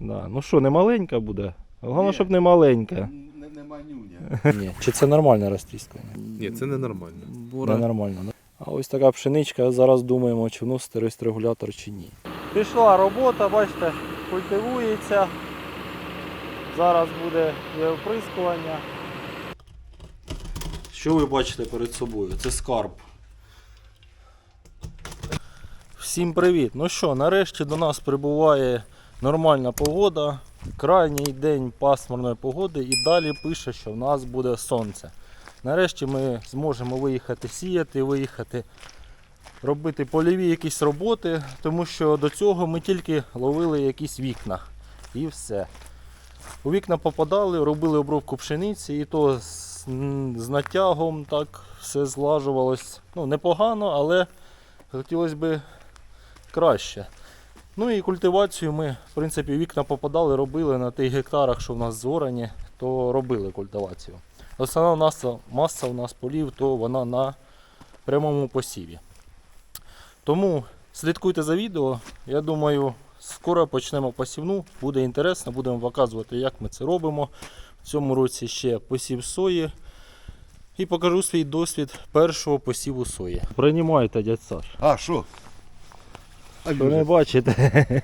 Да. Ну що, не маленька буде? Головне, Ні. щоб не маленька. Не, не манюня. Ні. Чи це нормальна розтріска? Ні, це ненормально. Ненормально. Да? А ось така пшеничка, зараз думаємо, чи вносити регулятор чи ні. Пішла робота, бачите, культивується. Зараз буде оприскування. Що ви бачите перед собою? Це скарб. Всім привіт! Ну що, нарешті до нас прибуває нормальна погода. Крайній день пасмурної погоди і далі пише, що в нас буде сонце. Нарешті ми зможемо виїхати сіяти, виїхати робити польові якісь роботи, тому що до цього ми тільки ловили якісь вікна і все. У вікна попадали, робили обробку пшениці, і то з, з натягом так все злажувалось. Ну, непогано, але хотілося б краще. Ну і культивацію ми, в принципі, вікна попадали, робили на тих гектарах, що в нас зорані, то робили культивацію. Основна маса, маса у нас полів, то вона на прямому посіві. Тому слідкуйте за відео. Я думаю, скоро почнемо посівну. Буде інтересно, будемо показувати, як ми це робимо. В цьому році ще посів сої. І покажу свій досвід першого посіву сої. Приймайте, дядь Саш. А, що? Що не бачите?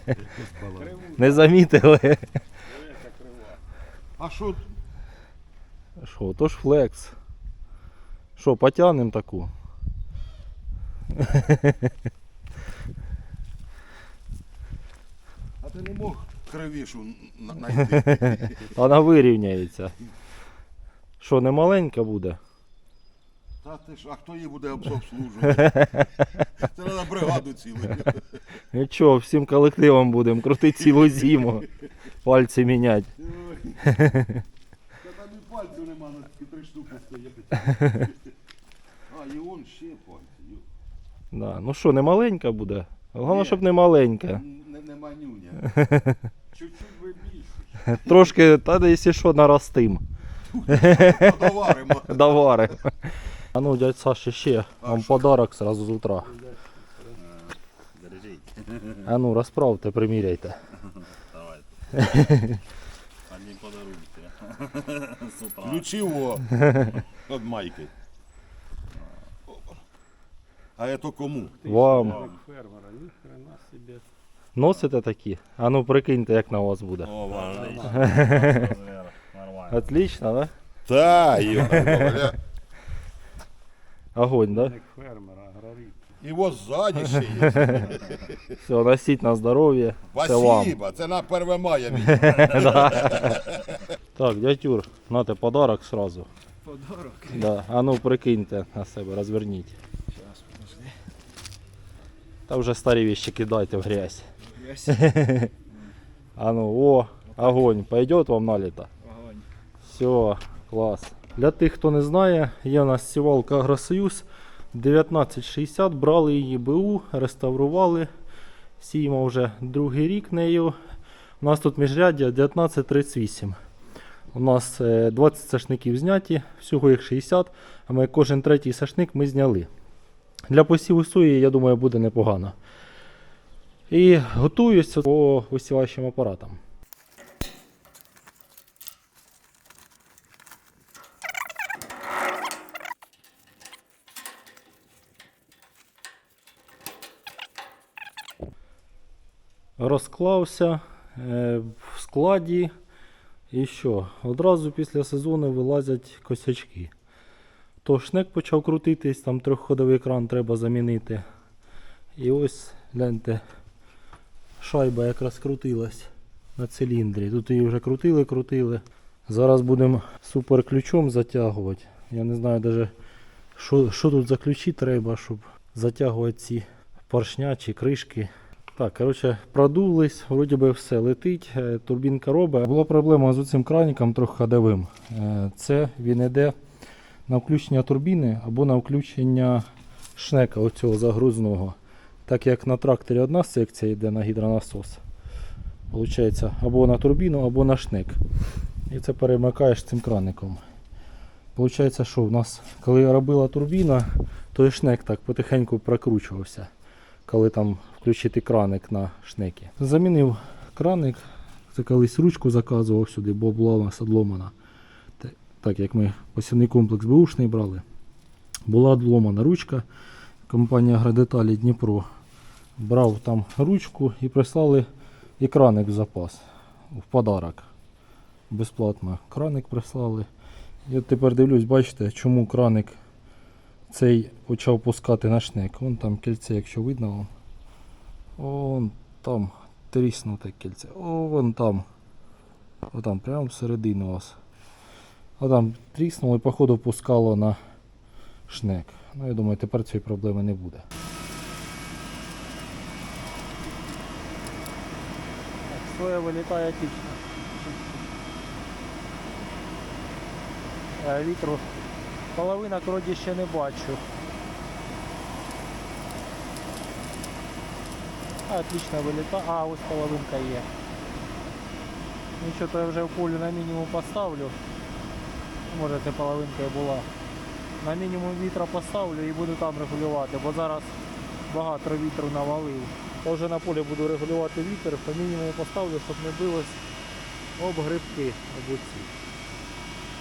Не замітили. А що? Що, то ж флекс. Що, потягнемо таку? А ти не мог кривішу на- знайти? Вона вирівняється. Що, не маленька буде? Та ти ж, а хто її буде обслуговувати? Це треба бригаду цілу. Нічого, всім колективом будемо крутити цілу зиму. Пальці міняти. Та там і пальців нема, на такі три штуки стоять. А, і он ще пальці. Да. Ну що, не маленька буде? Головне, Ні. щоб не маленька. Не, не манюня. Чуть-чуть ви більше. Трошки, та якщо що, наростим. Доваримо. Довари. А ну, дядь Саші, ще вам подарок сразу з утра. Держіть. А ну, розправте, приміряйте. Давайте. Одні подарунки. З утра. Ключиво. От майки. А это кому? Вам фермера, ні хрена собі. носите такі? А ну прикиньте, як на вас буде. О, важний. Розмір. Нормально. Отлично, да? Та, йо. Огонь, да? Як фермера, аграрій. І ось ззаді ще є. Все, носіть на здоров'я. Це вам. Спасибо, це на 1 мая. мій. Так, дядь Юр, нате подарок сразу. Подарок. Да. А ну прикиньте на себе, розверніть. Та вже старі вещи кидайте в грязь. А ну, о, огонь, пойдет вам наліто? Огонь. Все, клас. Для тих, хто не знає, є у нас сівалка Агросоюз 1960. Брали її БУ, реставрували. Сіємо вже другий рік нею. У нас тут міжряддя 1938. У нас е, 20 сашників зняті, всього їх 60, а ми кожен третій сашник ми зняли. Для посіву сої, я думаю, буде непогано. І готуюся по висіваючим апаратам. Розклався е, в складі. І що? Одразу після сезону вилазять косячки. То шнек почав крутитись, там трьохходовий кран треба замінити. І ось, гляньте, шайба якраз крутилась на циліндрі. Тут її вже крутили, крутили. Зараз будемо суперключом затягувати. Я не знаю навіть, що, що тут за ключі треба, щоб затягувати ці поршня чи кришки. Так, коротше, продулись, вроді би все летить, е, турбінка робить. Була проблема з цим краніком трохи ходовим. Е, Це він йде на включення турбіни або на включення шнека оцього загрузного. Так як на тракторі одна секція йде на гідронасос. Получається або на турбіну, або на шнек. І це перемикаєш цим краником. Получається, що в нас, коли робила турбіна, то шнек так потихеньку прокручувався коли там включити краник на шнекі. Замінив краник, Це колись ручку заказував сюди, бо була у нас одломана. Так як ми посівний комплекс Бушний брали. Була одломана ручка. Компанія Агродеталі Дніпро брав там ручку і прислали і краник в запас. В подарок. Безплатно. Краник прислали. Я тепер дивлюсь, бачите, чому краник цей почав пускати на шнек. Вон там кільце, якщо видно. Вон там тріснуте кільце. О, вон там. О, там, прямо всередину вас. А там тріснуло і походу пускало на шнек. Ну, я думаю, тепер цієї проблеми не буде. Соя вилітає отлично. Е, Вітру половина вроді ще не бачу. Отлично вилітає. А, ось половинка є. Нічого, то я вже в полю на мінімум поставлю. Може це половинка і була. На мінімум вітра поставлю і буду там регулювати, бо зараз багато вітру навалив. Я вже на полі буду регулювати вітер, по мінімуму поставлю, щоб не билось об грибки об оці.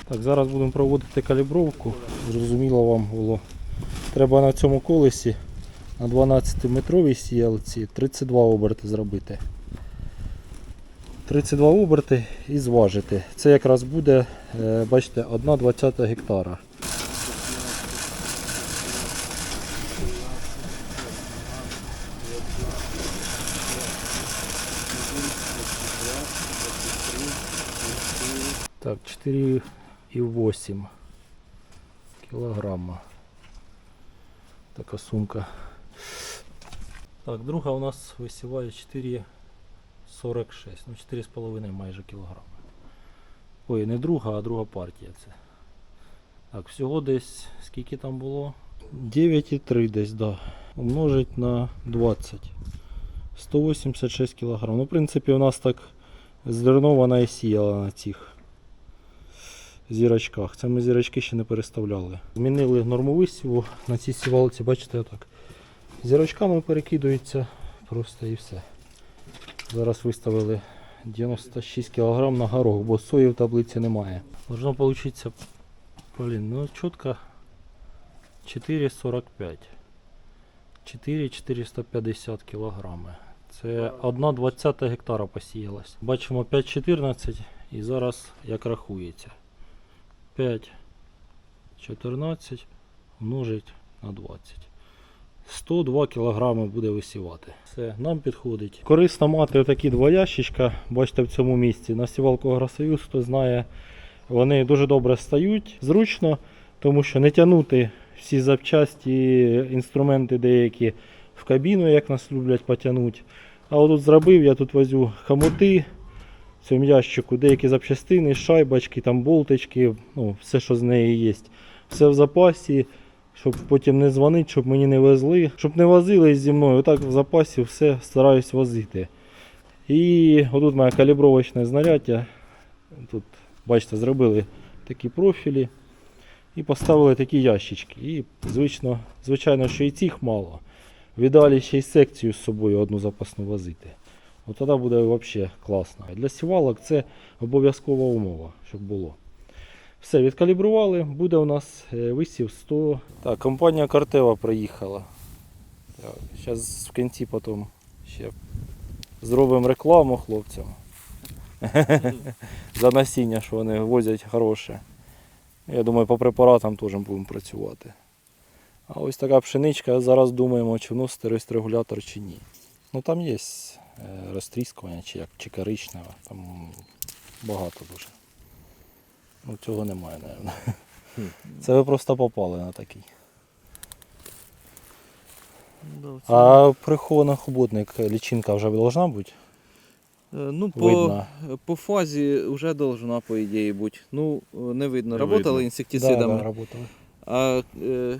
Так, зараз будемо проводити калібровку. Зрозуміло вам було. Треба на цьому колесі на 12-метровій сіялці 32 оберти зробити. 32 оберти і зважити. Це якраз буде, е, бачите, 1,20 гектара. Так, 4,8 кілограма. Така сумка. Так, друга у нас висіває 4,46, ну 4,5 майже кілограми. Ой, не друга, а друга партія це. Так, всього десь скільки там було? 9,3 десь, да. Умножить на 20. 186 кілограм. Ну, в принципі, у нас так зернована і сіяла на цих зірочках. Це ми зірочки ще не переставляли. Змінили норму висіву на цій сівалці, бачите, отак. Зірочками перекидується просто і все. Зараз виставили 96 кг на горох, бо сої в таблиці немає. Должно получиться, блін, ну чітко 4,45. 4,450 кг. Це 1,20 гектара посіялась. Бачимо 5,14 і зараз як рахується. 5, 14 множить на 20. 102 кг буде висівати. Все, нам підходить. Корисно мати такі два ящичка, бачите в цьому місці. На сівалку Агросоюз, хто знає, вони дуже добре стають, зручно, тому що не тягнути всі запчасті, інструменти деякі в кабіну, як нас люблять потягнути. А отут зробив, я тут возю хомути в цьому ящику, деякі запчастини, шайбочки, там болтички, ну, все, що з неї є. Все в запасі щоб потім не дзвонити, щоб мені не везли, щоб не возили зі мною. Отак в запасі все стараюсь возити. І отут моє калібровочне знаряддя. Тут, бачите, зробили такі профілі і поставили такі ящички. І звично, звичайно, що і цих мало. В ідеалі ще й секцію з собою одну запасну возити. От тоді буде взагалі класно. Для сівалок це обов'язкова умова, щоб було. Все, відкалібрували, буде у нас е, висів 100. Так, компанія Картева приїхала. Зараз в кінці потім ще зробимо рекламу хлопцям. За насіння, що вони возять хороше. Я думаю, по препаратам теж будемо працювати. А ось така пшеничка, зараз думаємо, чи вносити регулятор чи ні. Ну там є е, розтріскування, чи як, чи коричневе, там багато дуже. Ну цього немає, мабуть. Це ви просто попали на такий. А прихований хоботник лічинка вже должна бути? Э, Ну, по, по фазі вже должна, по ідеї, бути. Ну, е, не видно. Работали інсектицидами. Да, да, работали. А е,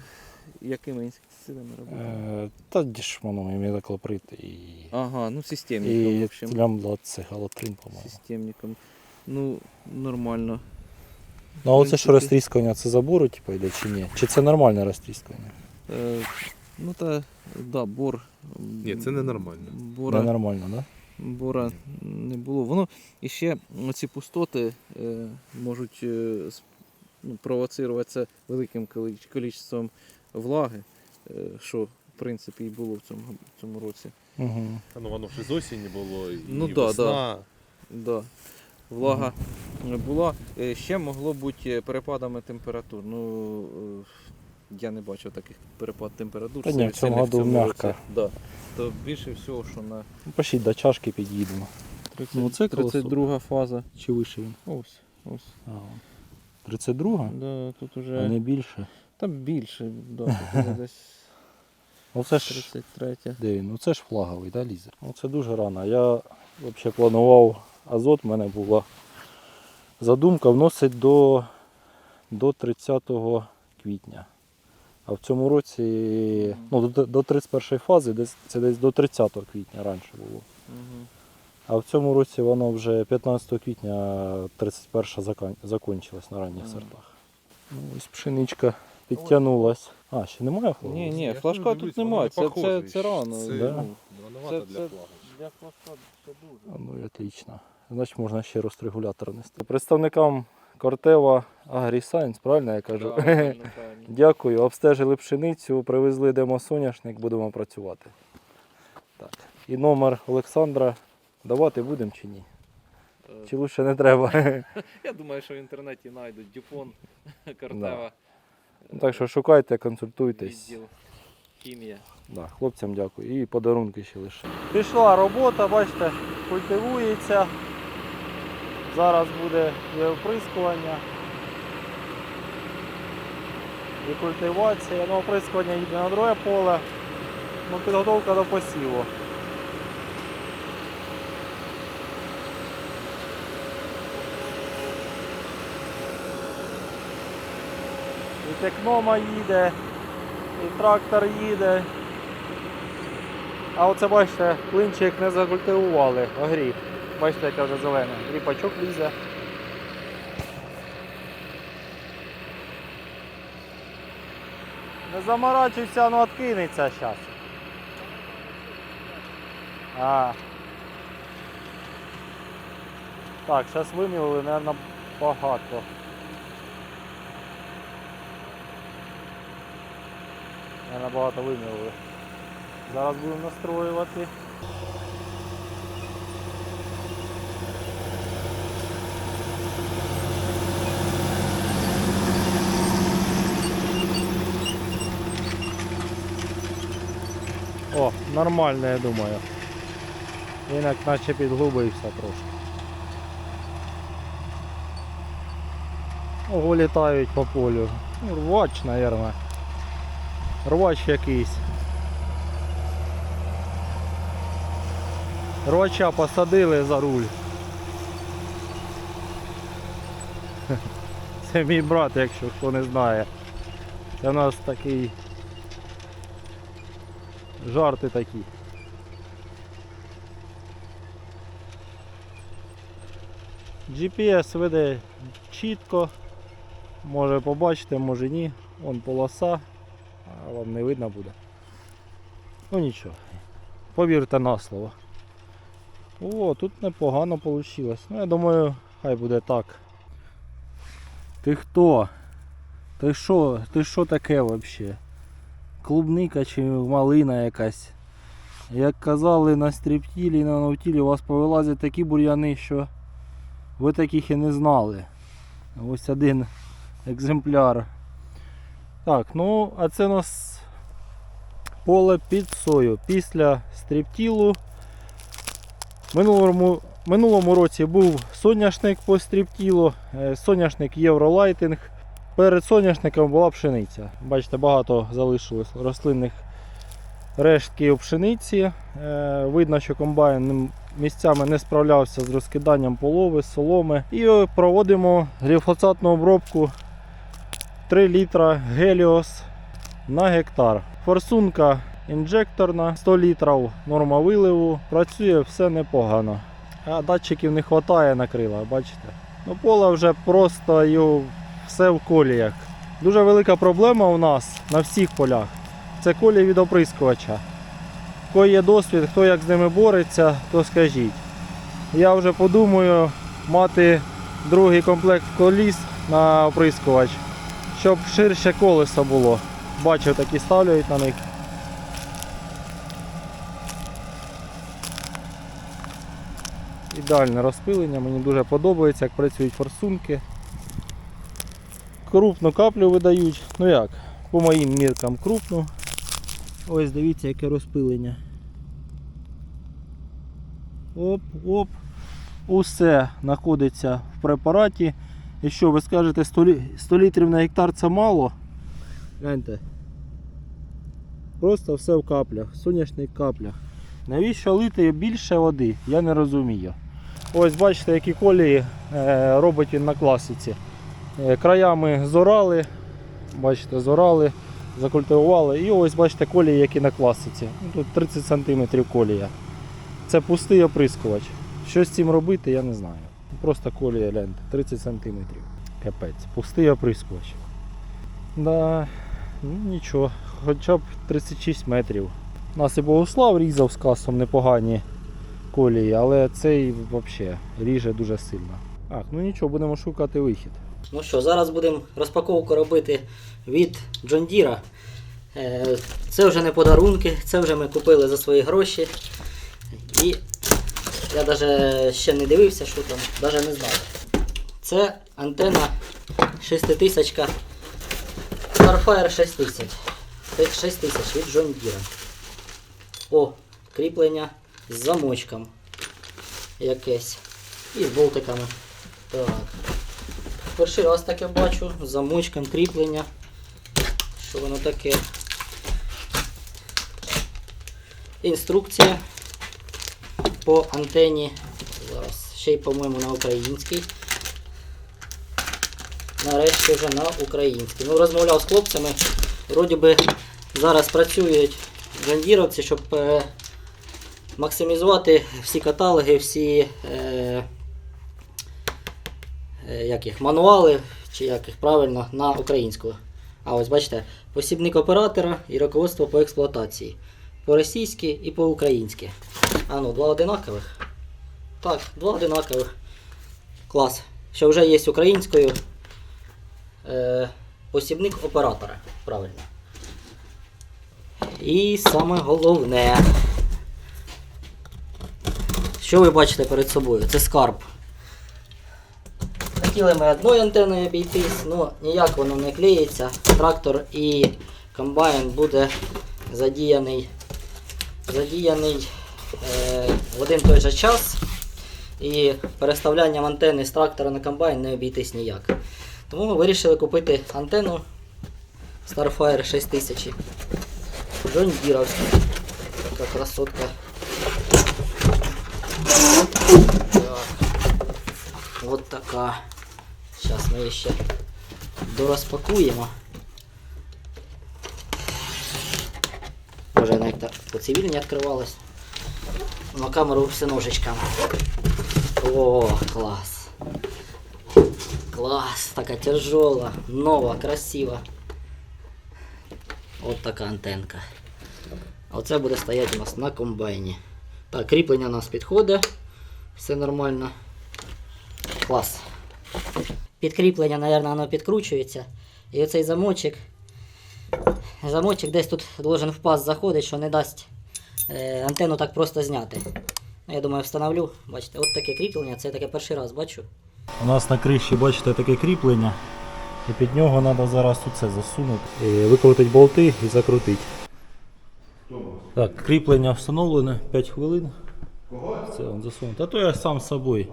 якими інсектицидами работали? Е, та дешманом імідоклоприт і, Ага, ну системником, в і це галатрин, по-моєму. Системником. Ну, нормально. Ну а оце що розтріскування, це забору типу, йде чи ні? Чи це нормальне розтріскування? Е, ну та, да, бор. Ні, це ненормально. Бора. Ненормально? Да? бора не було. Воно і ще ці пустоти е, можуть е, с- ну, провоцируватися великим кількістю кількістю влаги, е, що в принципі і було в цьому, в цьому році. Угу. Та ну воно ж з осені було, і Ну да, весна. Да. Влага була. Е, Ще могло бути перепадами температур. Ну, е, я не бачив таких перепад температур. Та ні, в цьому году цьому Да. То більше всього, що на Пошіть до чашки під'їдемо. 30, Ну, це 32 фаза. Чи вище він? Ось, ось. А, 32? Да, тут А не більше. там більше, да, тут десь Оце ж 33. де він? Ну це ж флаговий, да, лізер? Ну це дуже рано. Я взагалі планував азот, в мене була задумка вносить до, до 30 квітня. А в цьому році, ну, до, до 31 фази, десь, це десь до 30 квітня раніше було. Угу. А в цьому році воно вже 15 квітня 31 закон... закончилось на ранніх сортах. Ну, ось пшеничка підтягнулась. А, ще немає флагу? Ні, ні, флажка тут дивлюсь, немає. Це, це, це рано. Це Да? ну, рановато Це- для флагу. Для флажка це дуже. А, Ну отлично. Значить можна ще розрегулятор нести. Представникам Кортева AgriScience, правильно я кажу? Правильно, правильно. Дякую. Обстежили пшеницю, привезли демосоняшник, будемо працювати. Так. І номер Олександра давати будемо чи ні? Е, Чи лучше не треба? Я думаю, що в інтернеті знайдуть Дюпон, Картева, Ну, Так що шукайте, консультуйтесь. відділ хімія. Да, хлопцям дякую. І подарунки ще лише. Пішла робота, бачите, культивується. Зараз буде оприскування. І культивація. Ну, оприскування йде на друге поле. Ну, підготовка до посіву. І текнома їде, і трактор їде. А оце бачите, клинчик не закультивували, огріб. Бачите, яке вже зелене. Ріпачок лізе. Не заморачуйся, ну откинеться зараз. А. Так, зараз вимілили, мабуть, багато. Не набагато вимілили. Зараз будемо настроювати. О, нормально, я думаю. Він як наче підглубився трошки. Ого, літають по полю. Ну, рвач, мабуть. Рвач якийсь. Рвача посадили за руль. Це мій брат, якщо хто не знає. Це у нас такий жарти такі. GPS веде чітко. Може побачите, може ні. Вон полоса, а вам не видно буде. Ну нічого. Повірте на слово. О, тут непогано вийшло. Ну я думаю, хай буде так. Ти хто? Ти що? Ти що таке взагалі? Клубника чи малина якась? Як казали на стріптілі і на навтілі, у вас повилазять такі бур'яни, що ви таких і не знали. Ось один екземпляр. Так, ну, а це у нас поле під сою. Після стріптілу. Минулому, минулому році був соняшник по стріптілу, е, соняшник Євролайтинг. Перед соняшником була пшениця. Бачите, багато залишилось рослинних рештків пшениці. Е, Видно, що комбайн місцями не справлявся з розкиданням полови, соломи. І проводимо гліфосатну обробку 3 літра Геліос на гектар. Форсунка інжекторна, 100 літрів норма виливу. Працює все непогано. А датчиків не вистачає на крила, бачите? Ну, поле вже просто його все в коліях. Дуже велика проблема у нас на всіх полях. Це колії від оприскувача. кого є досвід, хто як з ними бореться, то скажіть. Я вже подумаю мати другий комплект коліс на оприскувач, щоб ширше колесо було. Бачив, такі ставлять на них. Ідеальне розпилення, мені дуже подобається, як працюють форсунки. Крупну каплю видають. Ну як, по моїм міркам крупну. Ось дивіться, яке розпилення. Оп, оп. Усе знаходиться в препараті. І що, ви скажете, 100, літрів на гектар це мало? Гляньте. Просто все в каплях, в сонячних каплях. Навіщо лити більше води? Я не розумію. Ось бачите, які колії е, робить він на класиці. Е, краями зорали, бачите, зорали, закультивували. І ось бачите колії, які на класиці. Тут 30 см колія. Це пустий оприскувач. Що з цим робити, я не знаю. Просто колія гляньте, 30 см. Капець. Пустий оприскувач. Да, ну нічого, хоча б 36 метрів. У нас і Богослав різав з касом непогані колії, але цей взагалі ріже дуже сильно. Ах, ну нічого, будемо шукати вихід. Ну що, зараз будемо розпаковку робити від John Deere. Е, Це вже не подарунки, це вже ми купили за свої гроші. І я навіть ще не дивився, що там, навіть не знаю. Це антенна 6000 Starfire 6000. 6000 від John Deere. О, кріплення з замочком якесь. І з болтиками. Так. Перший раз таке бачу, з замочком кріплення. Що воно таке? Інструкція по антені. Зараз ще й, по-моєму, на українській. Нарешті вже на українській. Ну, розмовляв з хлопцями. Вроді би зараз працюють джандіровці, щоб е, максимізувати всі каталоги, всі. Е, як їх, мануали, чи як їх правильно, на українську. А ось бачите, посібник оператора і руководство по експлуатації. По-російськи і по-українськи. А ну, два одинакових. Так, два одинакових. Клас. Що вже є українською. Е, посібник оператора. Правильно. І саме головне. Що ви бачите перед собою? Це скарб. Хотіли ми одною антеною обійтись, але ніяк воно не клеїться. Трактор і комбайн буде задіяний, задіяний е, в один той же час. І переставлянням антени з трактора на комбайн не обійтись ніяк. Тому ми вирішили купити антенну Starfire 6000. Джон Діровська. Така красотка. Так. Вот така. Зараз ми її ще дорозпакуємо. Може, як-то по цивільній відкривалась. На камеру все ножичками. О, клас. Клас, така тяжела, нова, красива. От така антенка. Оце буде стояти у нас на комбайні. Так, кріплення у нас підходить. Все нормально. Клас. Підкріплення, мабуть, воно підкручується. І оцей замочок. Замочок десь тут должен в паз заходить, що не дасть е, антенну так просто зняти. Ну, Я думаю, встановлю. Бачите, от таке кріплення, це я таке перший раз бачу. У нас на криші, бачите, таке кріплення. І під нього треба зараз оце засунути. Викрутити болти і закрутити. Так, кріплення встановлене 5 хвилин. Це он засунути. А то я сам з собою.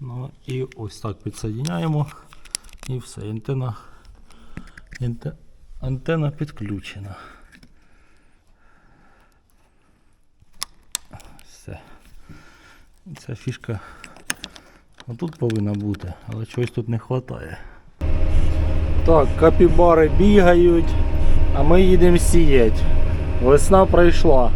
Ну і ось так підсоединяємо. І все, антенна, анте- антенна підключена. Все. Ця фішка отут повинна бути, але чогось тут не вистачає. Так, капібари бігають, а ми їдемо сіяти. Весна пройшла.